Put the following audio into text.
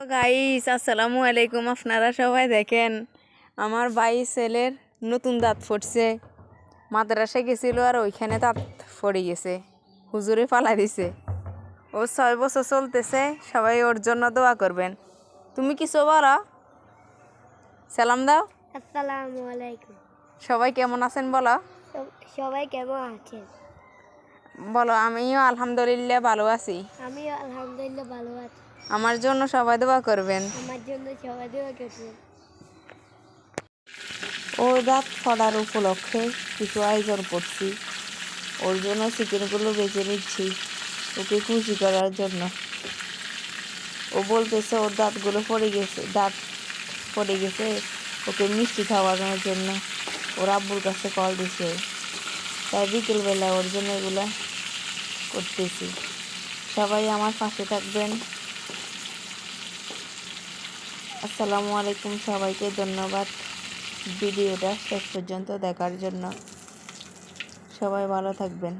Guys আসসালামু আলাইকুম আপনারা সবাই দেখেন আমার ভাই ছেলের নতুন দাঁত ফুটছে মাদ্রাসায় গেছিল আর ওইখানে দাঁত পড়ে গেছে হুজুরে ফালাই দিছে ও ছয় বছর চলতেছে সবাই ওর জন্য দোয়া করবেন তুমি কিছু বলো সালাম দাও আসসালামু আলাইকুম সবাই কেমন আছেন বলো সবাই কেমন আছেন বলো আমিও আলহামদুলিল্লাহ ভালো আছি আমিও আলহামদুলিল্লাহ ভালো আছি আমার জন্য সবাই দোয়া করবেন। আমার জন্য সবাই দোয়া করবেন। ও দাঁত ফড়ার উপলক্ষে কিছু আয়োজন করছি। ওর জন্য চিকেনগুলো বেছে নিচ্ছি। ওকে খুশি করার জন্য। ও বলতেছে ওর দাঁতগুলো পড়ে গেছে দাঁত পড়ে গেছে। ওকে মিষ্টি খাওয়ানোর জন্য ওর আব্বুর কাছে কল দিছে। তাই বিকেলবেলা ওর জন্য এগুলো করতেছি। সবাই আমার পাশে থাকবেন। আসসালামু আলাইকুম সবাইকে ধন্যবাদ। ভিডিওটা শেষ পর্যন্ত দেখার জন্য। সবাই ভালো থাকবেন।